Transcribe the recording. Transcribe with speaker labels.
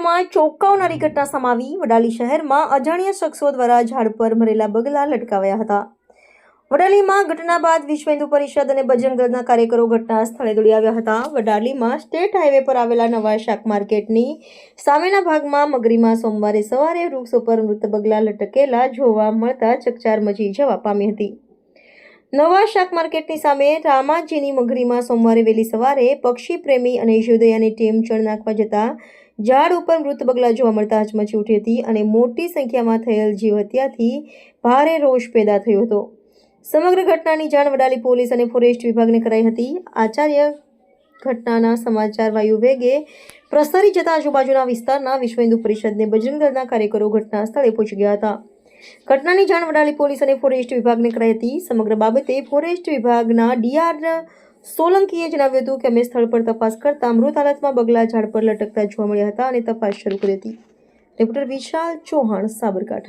Speaker 1: ચોંકાવનારી ઘટના સમાવી વડાલી શહેરમાં અજાણ્યા શખ્સો દ્વારા ઝાડ પર મરેલા બગલા લટકાવ્યા હતા. વડાલીમાં ઘટના બાદ વિશ્વ હિન્દુ પરિષદ અને બજરંગ કાર્યકરો ઘટના સ્થળે દોડી આવ્યા હતા. વડાલીમાં સ્ટેટ હાઈવે પર આવેલા નવા શાક માર્કેટની સામેના ભાગમાં મગરીમાં સોમવારે સવારે વૃક્ષ ઉપર મૃત બગલા લટકેલા જોવા મળતા ચકચાર મચી જવા પામી હતી. નવા શાક માર્કેટની સામે રામાજીની મગરીમાં સોમવારે વહેલી સવારે પક્ષી પ્રેમી અને યોદયાની ટીમ ચણ નાખવા જતા ઝાડ ઉપર મૃત બગલા જોવા મળતા હચમચી ઉઠી હતી અને મોટી સંખ્યામાં થયેલ જીવ હત્યાથી ભારે રોષ પેદા થયો હતો. સમગ્ર ઘટનાની જાણ વડાલી પોલીસ અને ફોરેસ્ટ વિભાગને કરાઈ હતી. આચાર્ય ઘટનાના સમાચાર વાયુ વેગે પ્રસરી જતા આજુબાજુના વિસ્તારના વિશ્વ હિન્દુ પરિષદને બજરંગ કાર્યકરો ઘટના સ્થળે પહોંચી ગયા હતા. ઘટનાની જાણ વડાલી પોલીસ અને ફોરેસ્ટ વિભાગને કરાઈ હતી. સમગ્ર બાબતે ફોરેસ્ટ વિભાગના ડીઆર સોલંકીએ જણાવ્યું હતું કે અમે સ્થળ પર તપાસ કરતા મૃત હાલતમાં બગલા ઝાડ પર લટકતા જોવા મળ્યા હતા અને તપાસ શરૂ કરી હતી. રિપોર્ટર વિશાલ ચૌહાણ, સાબરકાંઠા.